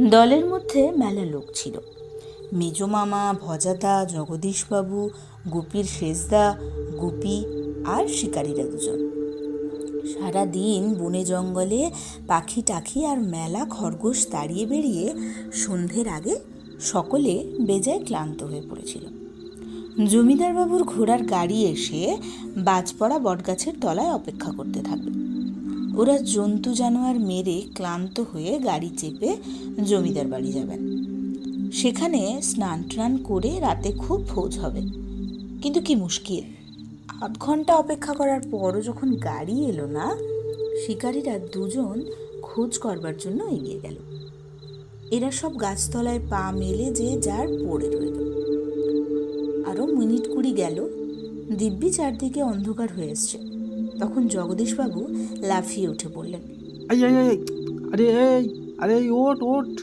দলের মধ্যে মেলা লোক ছিল। মেজো মামা, ভজাদা, জগদীশবাবু, গুপির শেষদা গুপি আর শিকারীরা দুজন। সারা দিন বনে জঙ্গলে পাখি টাখি আর মেলা খরগোশ তাড়িয়ে বেরিয়ে সন্ধ্যের আগে সকলে বেজায় ক্লান্ত হয়ে পড়েছিল। জমিদারবাবুর ঘোড়ার গাড়ি এসে বাজপড়া বটগাছের তলায় অপেক্ষা করতে থাকবে। ওরা জন্তু জানোয়ার মেরে ক্লান্ত হয়ে গাড়ি চেপে জমিদার বাড়ি যাবেন। সেখানে স্নান টান করে রাতে খুব ভোজ হবে। কিন্তু কি মুশকিল? আধ ঘণ্টা অপেক্ষা করার পরও যখন গাড়ি এলো না, শিকারীরা দুজন খোঁজ করবার জন্য এগিয়ে গেল। এরা সব গাছতলায় পা মেলে যে যার পড়ে রইল। আরও মিনিট কুড়ি গেল। দিব্যি চারদিকে অন্ধকার হয়ে এসছে। তখন জগদীশবাবু লাফিয়ে উঠে বললেন আই আই আই আরে এই আরে ওট ওট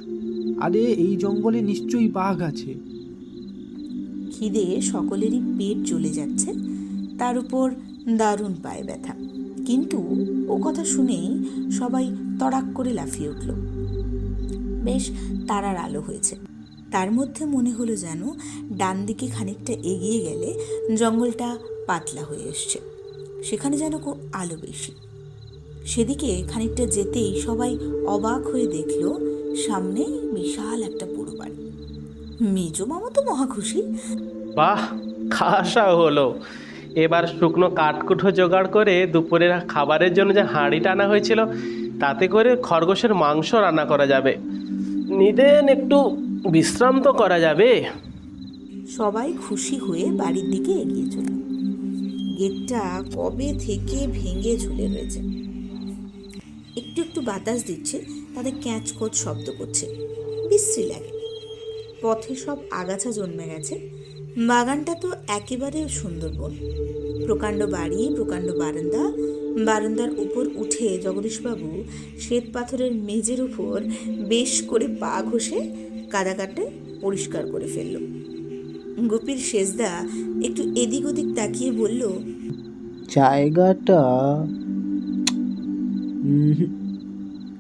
আরে এই জঙ্গলে নিশ্চয়ই বাঘ আছে। খিদে সকলেরই পেট জ্বলে যাচ্ছে তার উপর দারুণ পায়ে ব্যথা। কিন্তু ও কথা শুনেই সবাই তড়াক করে লাফিয়ে উঠল। বেশ তারার আলো হয়েছে। তার মধ্যে মনে হলো যেন ডান দিকে খানিকটা এগিয়ে গেলে জঙ্গলটা পাতলা হয়ে এসছে। সেখানে যেন খুব আলো বেশি। সেদিকে খানিকটা যেতেই সবাই অবাক হয়ে দেখল সামনে বিশাল একটা পুরো বাড়ি। মেজো মামা তো মহা খুশি। বাহ খাসা হলো। এবার শুকনো কাঠকুঠো জোগাড় করে দুপুরের খাবারের জন্য যে হাঁড়ি টানা হয়েছিল তাতে করে খরগোশের মাংস রান্না করা যাবে। নিদেন একটু বিশ্রাম তো করা যাবে। সবাই খুশি হয়ে বাড়ির দিকে এগিয়ে চলল। গেটটা কবে থেকে ভেঙে ঝুলে রয়েছে। একটু একটু বাতাস দিচ্ছে, তাদের ক্যাঁচ কোচ শব্দ করছে। বিশ্রী লাগে। পথে সব আগাছা জন্মে গেছে। বাগানটা তো একেবারে সুন্দরবন। প্রকাণ্ড বাড়ি, প্রকাণ্ড বারান্দা। বারান্দার উপর উঠে জগদীশবাবু শ্বেত পাথরের মেজের উপর বেশ করে পা ঘষে কাদা কাটে পরিষ্কার করে ফেলল। গোপীর শেষদা একটু এদিক ওদিক তাকিয়ে বলল জায়গাটা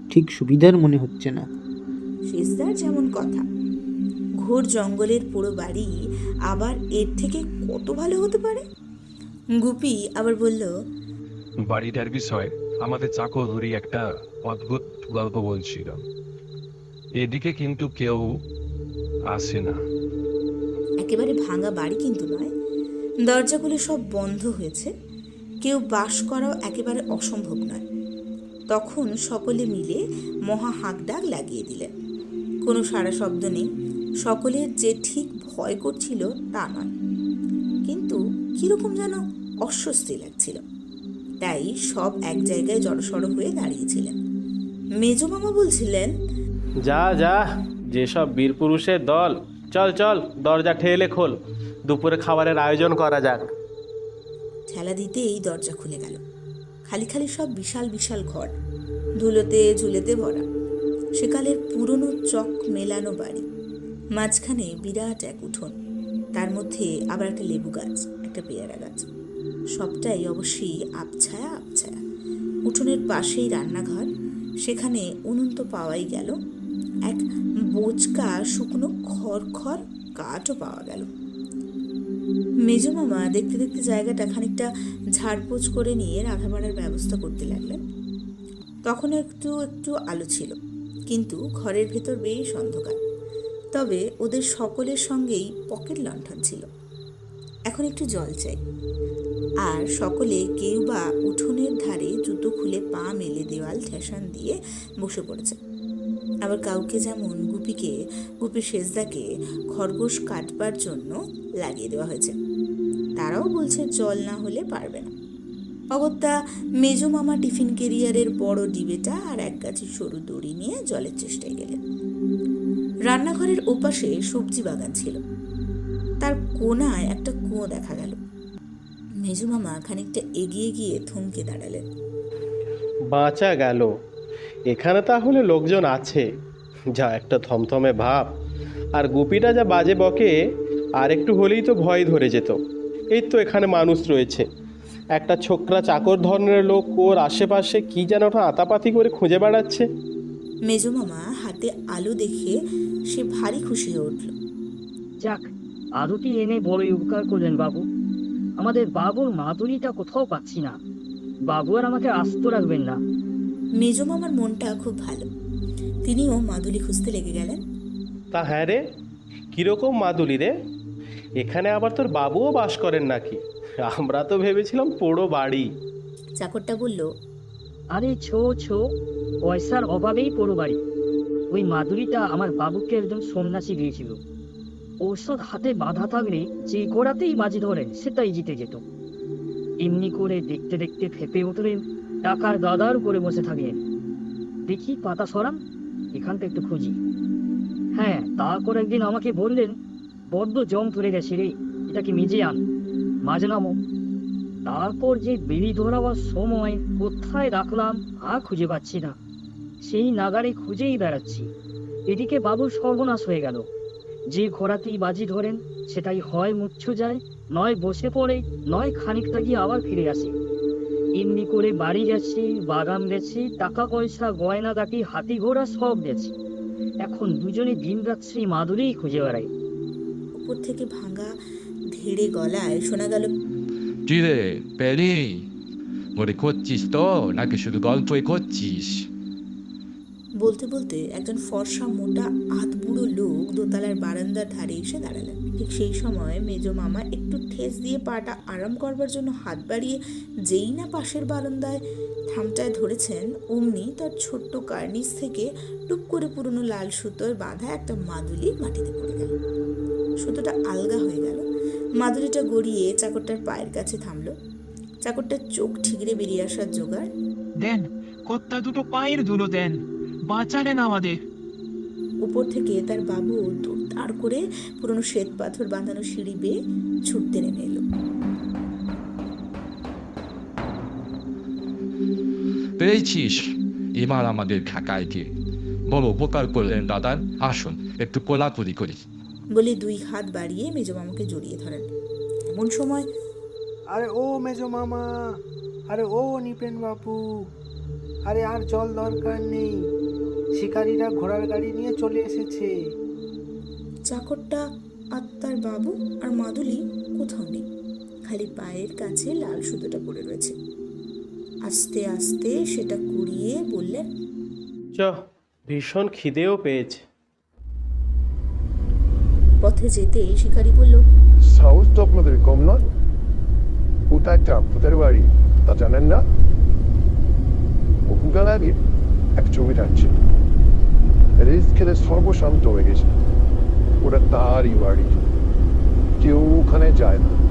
ঠিক সুবিধার মনে হচ্ছে না। শেষদার যেমন কথা ঘোর জঙ্গলের পুরো বাড়ি আবার এর থেকে কত ভালো হতে পারে? গুপি আবার বলল বাড়িটার বিষয় আমাদের চাকরি একটা অদ্ভুত গল্প বলছিল। এদিকে কিন্তু কেউ আসে না। একেবারে ভাঙা বাড়ি কিন্তু নয়। দরজাগুলো সব বন্ধ হয়েছে। কেউ বাস করাও একেবারে অসম্ভব নয়। তখন সকলে মিলে মহা হাঁকডাক লাগিয়ে দিলেন। কোনো সারা শব্দ নেই। সকলের যে ঠিক ভয় করছিল তা নয়। কিন্তু কীরকম যেন অস্বস্তি লাগছিল। তাই সব এক জায়গায় জড়সড় হয়ে দাঁড়িয়েছিলেন। মেজো মামা বলছিলেন, যা যা, যেসব বীর পুরুষের দল চল চল, দরজা ঠেলে খোল। দুপুরে খাবারের আয়োজন করা যাক। ঠেলা দিতেই দরজা খুলে গেল। খালি খালি সব বিশাল বিশাল ঘর, ধুলোতে, ঝুলেতে ভরা। সেকালের পুরনো চক মেলানো বাড়ি, মাঝখানে বিরাট এক উঠোন, তার মধ্যে আবার একটা লেবু গাছ, একটা পেয়ারা গাছ। সবটাই অবশ্যই আবছায়া আবছায়া। উঠোনের পাশেই রান্নাঘর, সেখানে উনুন তো পাওয়াই গেল। এক বোচকা শুকনো খড় খড় কাঠও পাওয়া গেল। মেজো মামা দেখতে দেখতে জায়গাটা খানিকটা ঝাড়পোছ করে নিয়ে রাধা বাড়ার ব্যবস্থা করতে লাগলেন। তখন একটু একটু আলো ছিল, কিন্তু ঘরের ভেতর বেশ অন্ধকার। তবে ওদের সকলের সঙ্গেই পকেট লণ্ঠন ছিল। এখন একটু জল চাই। আর সকলে কেউ বা উঠোনের ধারে জুতো খুলে পা মেলে দেওয়াল, ঠেসান দিয়ে বসে পড়েছে। আবার কাউকে যেমন গুপিকে গুপি সেজদাকে খরগোশ কাটবার জন্য লাগিয়ে দেওয়া হয়েছে। তারাও বলছে জল না হলে পারবে না। অগত্যা মেজো মামা টিফিন কেরিয়ারের বড় ডিবেটা আর এক গাছি সরু দড়ি নিয়ে জলের চেষ্টায় গেলেন। রান্নাঘরের ওপাশে সবজি বাগান ছিল। তার কোনায় একটা কুয়ো দেখা গেল। মেজো মামা খানিকটা এগিয়ে গিয়ে থমকে দাঁড়ালেন। বাঁচা গেল। এখানে তাহলে লোকজন আছে। যা একটা থমথমে ভাব। আর গুপিটা যা বাজে বকে আর একটু হলেই তো ভয় ধরে যেত। এই তো এখানে মানুষ রয়েছে। একটা ছোকরা চাকর ধরনের লোক ওর আশেপাশে কি যেন ওটা আতাপাতি করে খুঁজে বেড়াচ্ছে। মেজো মামা হাতে আলু দেখে সে ভারী খুশি হয়ে উঠল। যাক আরতি এনে বড়ই উপকার করলেন বাবু। আমাদের বাবুর মাদুরিটা কোথাও পাচ্ছি না। বাবু আর আমাকে আস্ত রাখবেন না। মেজো মামার মনটা খুব ভালো। তিনিও মাদুলি খুঁজতে লেগে গেলেন। তা হ্যাঁ রে কীরকম মাদুলি রে? এখানে আবার তোর বাবুও বাস করেন নাকি? আমরা তো ভেবেছিলাম পোড়ো বাড়ি। চাকরটা বলল আরে ছো ছো পয়সার অভাবেই পোড়ো বাড়ি। ওই মাদুরিটা আমার বাবুকে একজন সন্ন্যাসী দিয়েছিল। ঔষধ হাতে বাঁধা থাকলে যে গোড়াতেই বাজি ধরেন সেটাই জিতে যেত। এমনি করে দেখতে দেখতে ফেপে উঠলেন টাকার দাদার করে বসে থাকে। দেখি পাতা সরাম এখানটা একটু খুঁজি। হ্যাঁ তারপর একদিন আমাকে বললেন, বড্ড জং তুলে গেছে রে, এটা কি মেজে আন মাঝে নামো। তারপর যে বেরি ধরাবার সময় কোথায় রাখলাম, আর খুঁজে পাচ্ছি না। সেই নাগারে খুঁজেই বেড়াচ্ছি। এদিকে বাবুর সর্বনাশ হয়ে গেল। যে ঘোড়াতেই বাজি ধরেন, সেটাই হয় মুচ্ছ যায় নয় বসে পড়ে, নয় খানিকটা গিয়ে আবার ফিরে আসে। এমনি করে বাড়ি গেছি বাগান গেছি টাকা পয়সা গয়না দাকি হাতি ঘোড়া সব গেছি। এখন দুজনে দিন রাত সেই মাদুরেই খুঁজে বেড়াই। উপর থেকে ভাঙা ধেড়ে গলায় শোনা গেল কিরে প্যারি মরে করছিস তো? নাকি শুধু গল্পই করছিস? বলতে বলতে একজন ফর্সা মোটা আধ বুড়ো লোক দোতলার বারান্দার ধারে এসে দাঁড়ালেন। ঠিক সেই সময় মেজো মামা একটু ঠেস দিয়ে পাটা আরাম করবার জন্য হাত বাড়িয়ে যেই না পাশের বারান্দায় থামটায় ধরেছেন, অমনি তার ছোট্ট কার্নিস থেকে টুপ করে পুরনো লাল সুতোর বাঁধা একটা মাদুলি মাটিতে পড়ে গেল। সুতোটা আলগা হয়ে গেল। মাদুলিটা গড়িয়ে চাকরটার পায়ের কাছে থামলো। চাকরটার চোখ ঠিকরে বেরিয়ে আসার জোগাড়। দেন কর্তা দুটো পায়ের ধুলো দেন। বাঁচালেন আমাদের। উপর থেকে তার বাবু তার করে পুরনো শ্বেত পাথর বাঁধানো সিঁড়ি বেয়ে ছুটতে নেমে এলো। পেয়েছিস। এবার আমাদের ঢাকায়কে বড় উপকার করলেন দাদার। আসুন একটু কোলাকুলি করি। বলে দুই হাত বাড়িয়ে মেজমামাকে জড়িয়ে ধরেন। এমন সময় আরে ও মেজো মামা আরে ও নিপেন বাপু আরে আর জল দরকার নেই। শিকারীরা ঘোড়ার গাড়ি নিয়ে চলে এসেছে। চাকরটা আর তার বাবু আর মাদুলি কোথাও নেই। খালি পায়ের কাছে লাল সুতোটা পড়ে রয়েছে। আস্তে আস্তে সেটা কুড়িয়ে বললেন চ ভীষণ খিদেও পেয়েছে। পথে যেতে শিকারী বলল সাহস তো আপনাদের কম নয়। ওটা একটা ভূতের বাড়ি তা জানেন না? আগে এক ছবি টানছে রেস খেলে সর্বশান্ত হয়ে গেছে। ওটা তারই বাড়ি। কেউ ওখানে যায় না।